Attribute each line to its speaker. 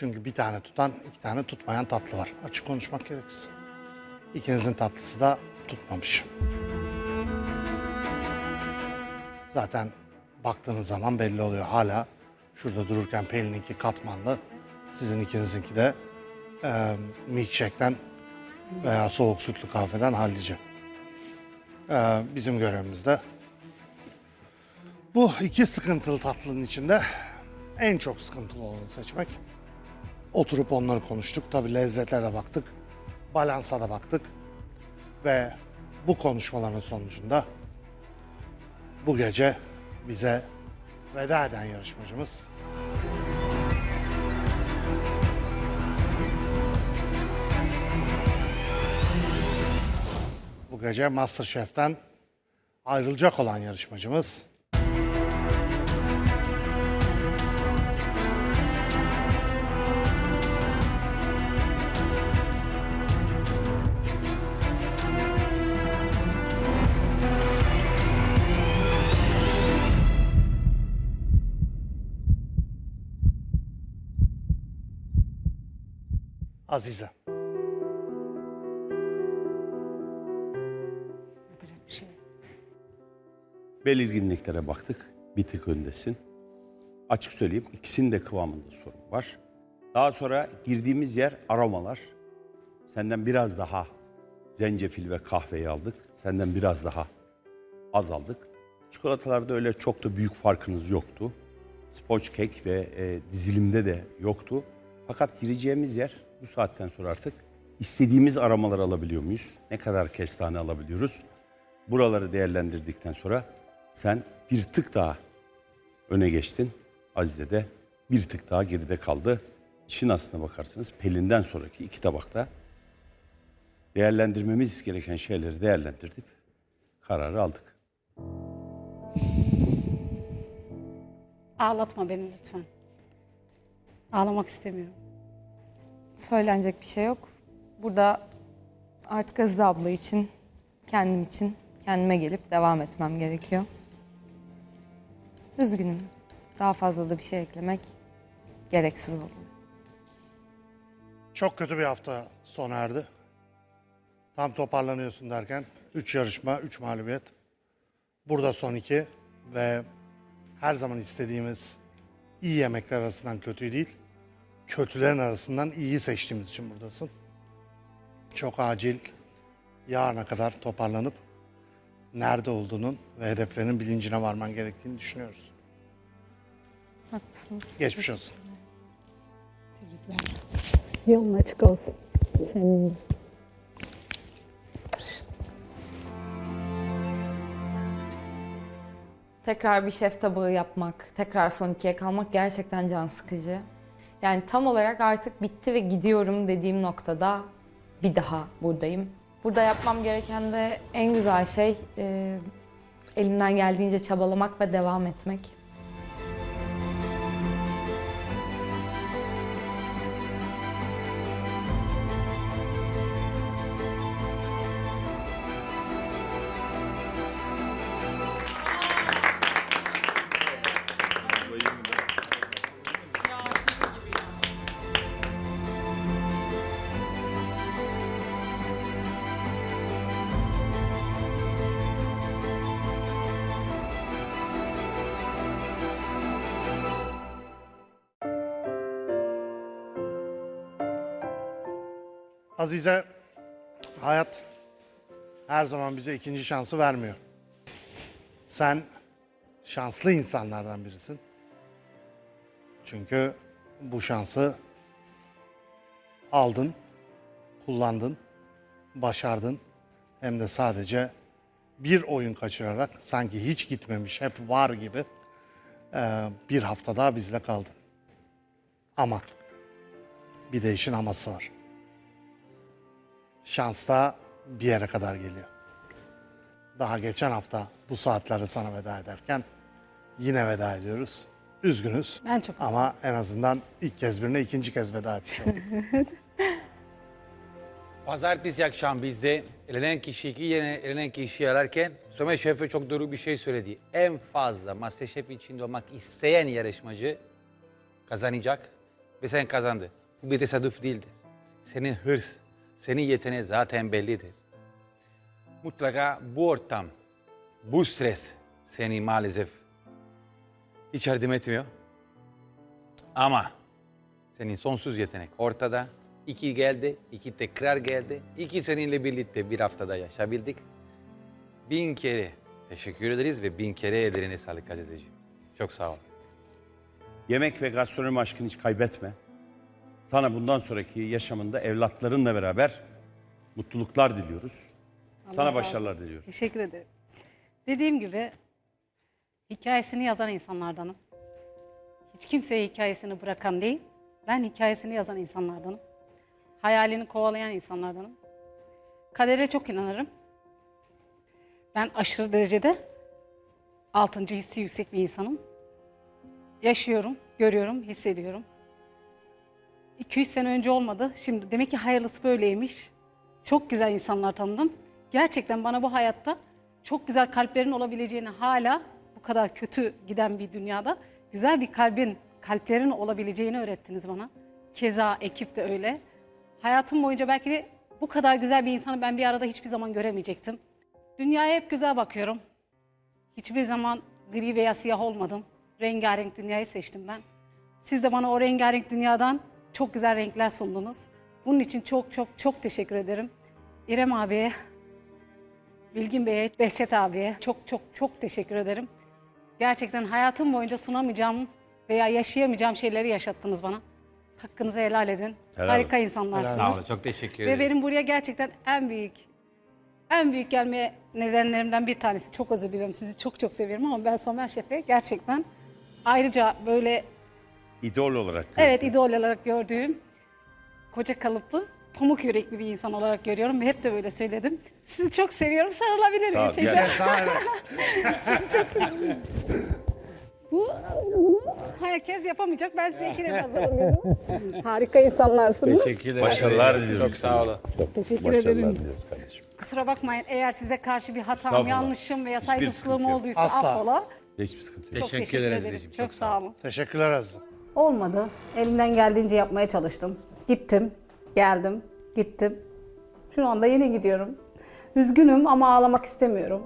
Speaker 1: Çünkü bir tane tutan, iki tane tutmayan tatlı var. Açık konuşmak gerekirse. İkinizin tatlısı da tutmamış. Zaten baktığınız zaman belli oluyor. Hala şurada dururken Pelin'inki katmanlı, sizin ikinizinki de e, milkshake'den veya soğuk sütlü kahveden hallice. E, bizim görevimiz de bu iki sıkıntılı tatlının içinde en çok sıkıntılı olanı seçmek. Oturup onları konuştuk. Tabii lezzetlere baktık. Balansa da baktık. Ve bu konuşmaların sonucunda bu gece bize veda eden yarışmacımız bu gece Masterchef'ten ayrılacak olan yarışmacımız Azize.
Speaker 2: Yapacak bir şey.
Speaker 3: Belirginliklere baktık. Bir tık öndesin. Açık söyleyeyim ikisinin de kıvamında sorun var. Daha sonra girdiğimiz yer aromalar. Senden biraz daha zencefil ve kahveyi aldık. Senden biraz daha az aldık. Çikolatalarda öyle çok da büyük farkınız yoktu. Sponge cake ve e, dizilimde de yoktu. Fakat gireceğimiz yer bu saatten sonra artık istediğimiz aromaları alabiliyor muyuz? Ne kadar kestane alabiliyoruz? Buraları değerlendirdikten sonra sen bir tık daha öne geçtin. Azize de bir tık daha geride kaldı. İşin aslına bakarsanız Pelin'den sonraki iki tabakta değerlendirmemiz gereken şeyleri değerlendirdik. Kararı aldık.
Speaker 2: Ağlatma beni lütfen. Ağlamak istemiyorum.
Speaker 4: Söylenecek bir şey yok. Burada artık Azize abla için, kendim için kendime gelip devam etmem gerekiyor. Üzgünüm. Daha fazla da bir şey eklemek gereksiz oldu.
Speaker 1: Çok kötü bir hafta sona erdi. Tam toparlanıyorsun derken 3 yarışma, 3 mağlubiyet. Burada son iki ve her zaman istediğimiz iyi yemekler arasından kötüyü değil, kötülerin arasından iyiyi seçtiğimiz için buradasın. Çok acil yarına kadar toparlanıp nerede olduğunun ve hedeflerinin bilincine varman gerektiğini düşünüyoruz.
Speaker 4: Haklısınız.
Speaker 1: Geçmiş olsun.
Speaker 2: Yolun açık olsun.
Speaker 4: Tekrar bir şef tabağı yapmak, tekrar son ikiye kalmak gerçekten can sıkıcı. Yani tam olarak artık bitti ve gidiyorum dediğim noktada bir daha buradayım. Burada yapmam gereken de en güzel şey e, elimden geldiğince çabalamak ve devam etmek.
Speaker 1: Azize, hayat her zaman bize ikinci şansı vermiyor. Sen şanslı insanlardan birisin. Çünkü bu şansı aldın, kullandın, başardın. Hem de sadece bir oyun kaçırarak sanki hiç gitmemiş, hep var gibi eee, bir hafta daha bizle kaldın. Ama bir de işin aması var şans da bir yere kadar geliyor. Daha geçen hafta bu saatlerde sana veda ederken yine veda ediyoruz. Üzgünüz
Speaker 2: Ben çok
Speaker 1: ama en azından ilk kez birine ikinci kez veda etmiş olduk.
Speaker 5: Pazartesi akşam bizde elenen kişi ki yine elenen kişiyi ararken Somer Şef'e çok doğru bir şey söyledi. En fazla Masterchef içinde olmak isteyen yarışmacı kazanacak. ve sen kazandı. Bu bir tesadüf değildir. Senin hırs, senin yeteneği zaten bellidir. Mutlaka bu ortam, bu stres seni maalesef hiç yardım etmiyor. Ama senin sonsuz yetenek ortada. İki geldi, iki tekrar geldi. İki seninle birlikte bir haftada yaşabildik. Bin kere teşekkür ederiz ve bin kere ellerine sağlık Azizeciğim. Çok sağ ol.
Speaker 3: Yemek ve gastronomi aşkını hiç kaybetme. Sana bundan sonraki yaşamında evlatlarınla beraber mutluluklar diliyoruz. Sana
Speaker 2: razı
Speaker 3: başarılar diliyoruz.
Speaker 2: Teşekkür ederim. Dediğim gibi hikayesini yazan insanlardanım. Hiç kimseye hikayesini bırakan değil. Ben hikayesini yazan insanlardanım. Hayalini kovalayan insanlardanım. Kadere çok inanırım. Ben aşırı derecede altıncı hissi yüksek bir insanım. Yaşıyorum, görüyorum, hissediyorum. 200 sene önce olmadı. Şimdi demek ki hayırlısı böyleymiş. Çok güzel insanlar tanıdım. Gerçekten bana bu hayatta çok güzel kalplerin olabileceğini hala bu kadar kötü giden bir dünyada güzel bir kalbin, kalplerin olabileceğini öğrettiniz bana. Keza ekip de öyle. Hayatım boyunca belki de bu kadar güzel bir insanı ben bir arada hiçbir zaman göremeyecektim. Dünyaya hep güzel bakıyorum. Hiçbir zaman gri veya siyah olmadım. Rengarenk dünyayı seçtim ben. Siz de bana o rengarenk dünyadan çok güzel renkler sundunuz. Bunun için çok çok çok teşekkür ederim. İrem abiye, Bilgin Bey'e, Behçet abiye çok çok çok teşekkür ederim. Gerçekten hayatım boyunca sunamayacağım veya yaşayamayacağım şeyleri yaşattınız bana. Hakkınızı helal edin.
Speaker 3: Helal
Speaker 2: Harika
Speaker 3: olsun.
Speaker 2: insanlarsınız.
Speaker 5: Sağ olun. Çok teşekkür
Speaker 2: Ve
Speaker 5: ederim.
Speaker 2: benim buraya gerçekten en büyük en büyük gelme nedenlerimden bir tanesi. Çok özür diliyorum. Sizi çok çok seviyorum ama ben Somer Şef'e gerçekten ayrıca böyle
Speaker 3: İdol olarak.
Speaker 2: evet idol olarak gördüğüm koca kalıplı pamuk yürekli bir insan olarak görüyorum ve hep de böyle söyledim. Sizi çok seviyorum. Sarılabilir
Speaker 3: Sağ ol,
Speaker 2: miyim?
Speaker 3: gel.
Speaker 1: Sana evet.
Speaker 2: Sizi çok seviyorum. Bu, bunu herkes yapamayacak. Ben size iki defa sarılıyorum. Harika insanlarsınız.
Speaker 5: Teşekkür ederim.
Speaker 3: Başarılar diliyorum
Speaker 5: Çok sağ olun.
Speaker 2: Teşekkür
Speaker 3: Başarılar
Speaker 2: ederim.
Speaker 3: diliyoruz kardeşim.
Speaker 2: Kusura bakmayın eğer size karşı bir hatam,
Speaker 3: Estağfurullah.
Speaker 2: yanlışım veya saygısızlığım
Speaker 3: sıkıntı yok.
Speaker 2: olduysa
Speaker 1: Asla.
Speaker 2: affola.
Speaker 3: Hiçbir sıkıntı yok.
Speaker 2: Çok
Speaker 5: Teşekkür
Speaker 2: teşekkür
Speaker 5: ederiz
Speaker 2: Çok,
Speaker 5: çok
Speaker 2: sağ olun.
Speaker 1: Teşekkürler Aziz.
Speaker 2: Olmadı. Elimden geldiğince yapmaya çalıştım. Gittim, geldim, gittim. Şu anda yine gidiyorum. Üzgünüm ama ağlamak istemiyorum.